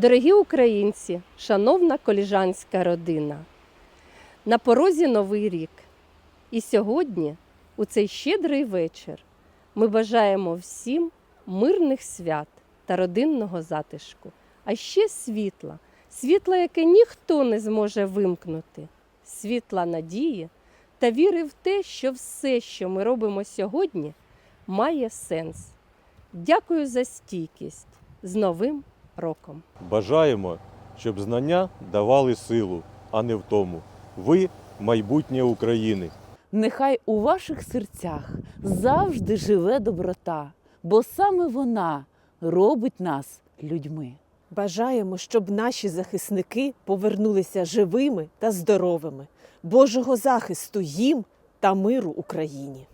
Дорогі українці, шановна коліжанська родина, на порозі новий рік. І сьогодні, у цей щедрий вечір, ми бажаємо всім мирних свят та родинного затишку, а ще світла, світла, яке ніхто не зможе вимкнути, світла надії та віри в те, що все, що ми робимо сьогодні, має сенс. Дякую за стійкість з Новим роком! Бажаємо, щоб знання давали силу, а не втому. Ви майбутнє України. Нехай у ваших серцях завжди живе доброта, бо саме вона робить нас людьми. Бажаємо, щоб наші захисники повернулися живими та здоровими, Божого захисту їм та миру Україні.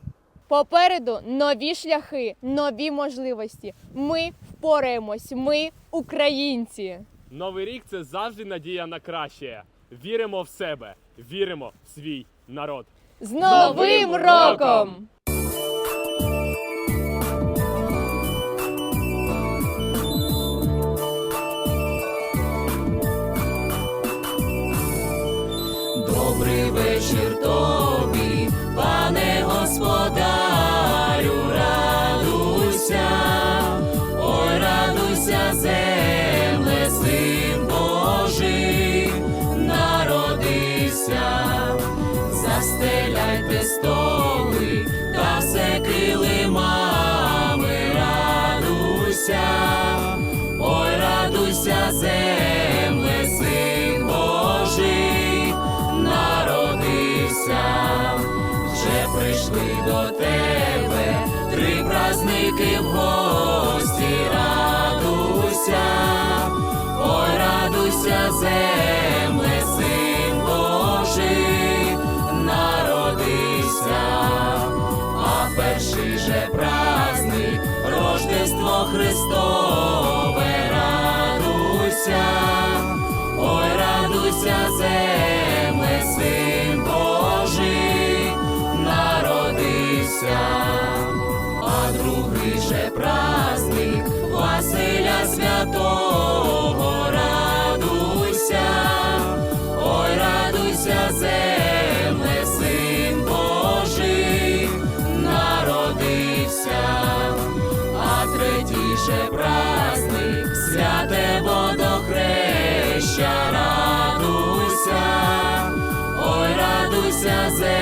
Попереду нові шляхи, нові можливості. Ми впораємось. Ми українці. Новий рік це завжди надія на краще. Віримо в себе, віримо в свій народ. З новим роком! Добрий вечір столи та все килимами, радуйся, ой, радуйся, земле, син Божий, народився, вже прийшли до тебе три праздники в гості, радуйся, ой, радуйся, земле, Христове, радуйся, ой, радуйся, земле, син Божий, народився, а другий же праздник же праздник. Святе водохреща, радуйся, ой, радуйся, земле,